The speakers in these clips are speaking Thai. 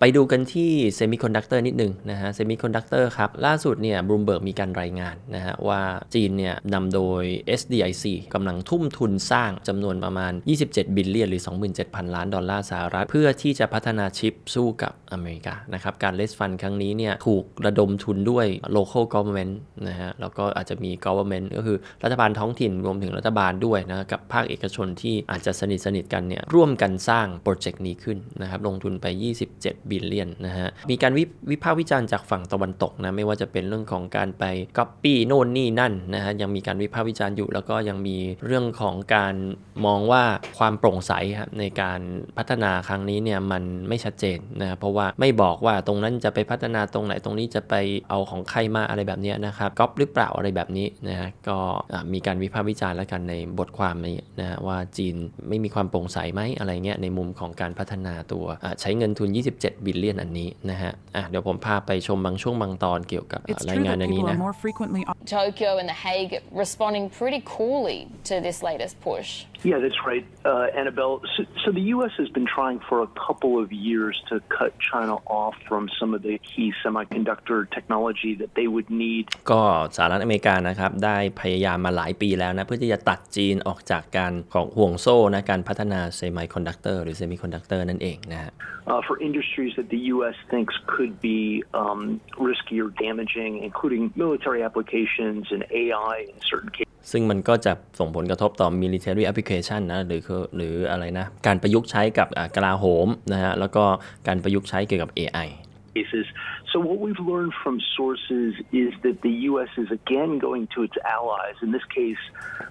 ไปดูกันที่เซมิคอนดักเตอร์นิดนึงนะฮะเซมิคอนดักเตอร์ครับล่าสุดเนี่ยบลูมเบิร์กมีการรายงานนะฮะว่าจีนเนี่ยนำโดย SDIC กำลังทุ่มทุนสร้างจำนวนประมาณ 27 บิลเลียนหรือ 27,000 ล้านดอลลาร์สหรัฐ เพื่อที่จะพัฒนาชิปสู้กับอเมริกานะครับการเลสฟันครั้งนี้เนี่ยถูกระดมทุนด้วย local government นะฮะแล้วก็อาจจะมี government ก็คือรัฐบาลท้องถิ่นรวมถึงรัฐบาลด้วยนะกับภาคเอกชนที่อาจจะสนิทสนิทกันเนี่ยร่วมกันสร้างโปรเจกต์นี้ขึ้นนะครับลงทุนไป 27บิลเลียนนะฮะ มีการวิวพากษ์วิจารณ์จากฝั่งตะวันตกนะ ไม่ว่าจะเป็นเรื่องของการไปก๊อปปี้โน่นนี่นั่นนะฮะ ยังมีการวิพากษ์วิจารณ์อยู่ แล้วก็ยังมีเรื่องของการมองว่าความโปร่งใสครับในการพัฒนาครั้งนี้เนี่ยมันไม่ชัดเจนนะ เพราะว่าไม่บอกว่าตรงนั้นจะไปพัฒนาตรงไหนตรงนี้จะไปเอาของใครมาอะไรแบบนี้นะครับก๊อปหรือเปล่าอะไรแบบนี้นะฮะก็มีการวิพากษ์วิจารณ์แล้วกันในบทความนี้นะฮะว่าจีนไม่มีความโปร่งใสไหมอะไรเงี้ยในมุมของการพัฒนาตัวใช้เงินทุน 27บิลเลียนอันนี้นะฮะอะเดี๋ยวผมพาไปชมบางช่วงบางตอนเกี่ยวกับอะ It's ราย true งาน that อันนี้ people นะ are more frequently Tokyo and The Hague responding pretty coolly to this latest push. Yeah, that's right, uh, Annabelle. So, so the U.S. has been trying for a couple of years to cut China off from some of the key semiconductor technology that they would need ก็สหรัฐอเมริกานะครับได้พยายามมาหลายปีแล้วนะเพื่อที่จะตัดจีนออกจากการของห่วงโซ่นะการพัฒนาเซมิคอนดักเตอร์หรือเซมิคอนดักเตอร์นั่นเองนะฮะ uh, for industries that the U.S. thinks could be um, risky or damaging, including military applications and AI in certain cases. ซึ่งมันก็จะส่งผลกระทบต่อ military application นะหรือคือหรืออะไรนะ การประยุกต์ใช้กับอ่ากลาโหมนะฮะแล้วก็การประยุกต์ใช้เกี่ยวกับ AI cases. So what we've learned from sources is that the U.S. is again going to its allies, in this case,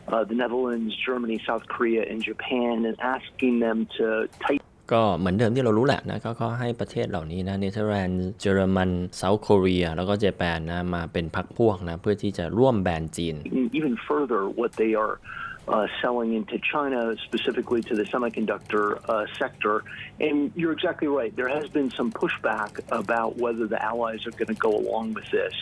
uh, the Netherlands, Germany, South Korea, and Japan, and asking them to tighten ก็เหมือนเดิมที่เรารู้แหละนะก็ก็ให้ประเทศเหล่านี้นะเนเธอร์แลนด์เยอรมันเซาท์โคเรียแล้วก็เจแปนนะมาเป็นพักพวกนะเพื่อที่จะร่วมแบนจีน even further what they are uh, selling into China, specifically to the semiconductor uh, sector. And you're exactly right. There has been some pushback about whether the allies are going to go along with this.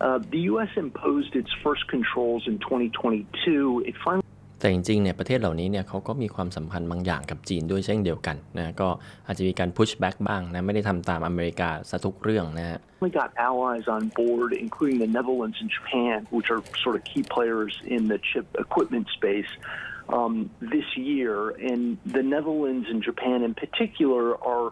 Uh, the U.S. imposed its first controls in 2022. It finally แต่จริงๆเนี่ยประเทศเหล่านี้เนี่ยเขาก็มีความสัมพันธ์บางอย่างกับจีนด้วยเช่นเดียวกันนะก็อาจจะมีการ push back บ้างนะไม่ได้ทำตามอเมริกาซะทุกเรื่องนะฮะ We got allies on board, including the Netherlands and Japan, which are sort of key players in the chip equipment space. Um, this year, and the Netherlands and Japan in particular are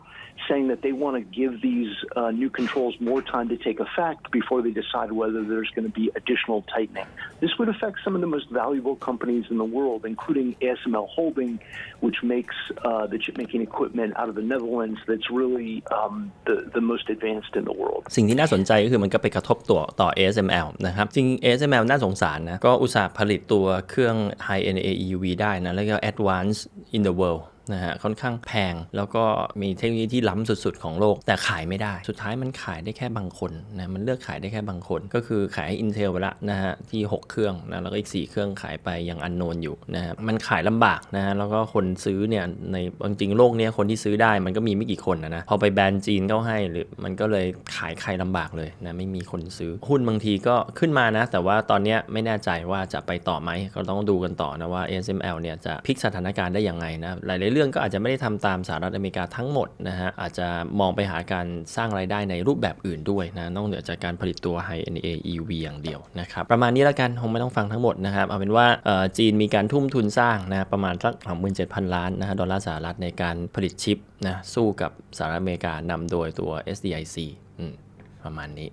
saying that they want to give these uh, new controls more time to take effect before they decide whether there's going to be additional tightening. This would affect some of the most valuable companies in the world, including ASML Holding, which makes uh, the chip making equipment out of the Netherlands that's really um, the, the most advanced in the world. สิ่งที่น่าสนใจก็คือมันก็ไปกระทบตัวต่อ ASML นะครับจริง ASML น่าสงสารนะ ก็อุตสาห์ผลิตตัวเครื่อง High NA EUV ได้นะ แล้วก็ Advanced in the world นะฮะค่อนข้างแพง แล้วก็มีเทคโนโลยีที่ล้ำสุดๆ ของโลก แต่ขายไม่ได้ สุดท้ายมันขายได้แค่บางคนนะมันเลือกขายได้แค่บางคน ก็คือขายให้ Intel ไปละนะฮะที่ 6 เครื่องนะแล้วก็อีก 4 เครื่องขายไปยังอันโนนอยู่นะฮะมันขายลำบากนะฮะแล้วก็คนซื้อเนี่ยในจริงโลกเนี้ยคนที่ซื้อได้มันก็มีไม่กี่คนนะนะพอไปแบรนด์จีนเข้าให้หรือมันก็เลยขายใครลำบากเลยนะไม่มีคนซื้อหุ้นบางทีก็ขึ้นมานะ แต่ว่าตอนเนี้ยไม่แน่ใจว่าจะไปต่อไหมก็ต้องดูกันต่อนะว่า ASML เนี่ยจะพลิกสถานการณ์ได้ยังไงนะหลายๆเรื่องก็อาจจะไม่ได้ทำตามสหรัฐอเมริกาทั้งหมดนะฮะอาจจะมองไปหาการสร้างรายได้ในรูปแบบอื่นด้วยนะนอกเหนือจากการผลิตตัว High NA EV อย่างเดียวนะครับประมาณนี้แล้วกันคงไม่ต้องฟังทั้งหมดนะครับเอาเป็นว่าจีนมีการทุ่มทุนสร้างนะประมาณสัก27,000 ล้านนะฮะดอลลาร์สหรัฐในการผลิตชิปนะสู้กับสหรัฐอเมริกานำโดยตัว SDIC อืมประมาณนี้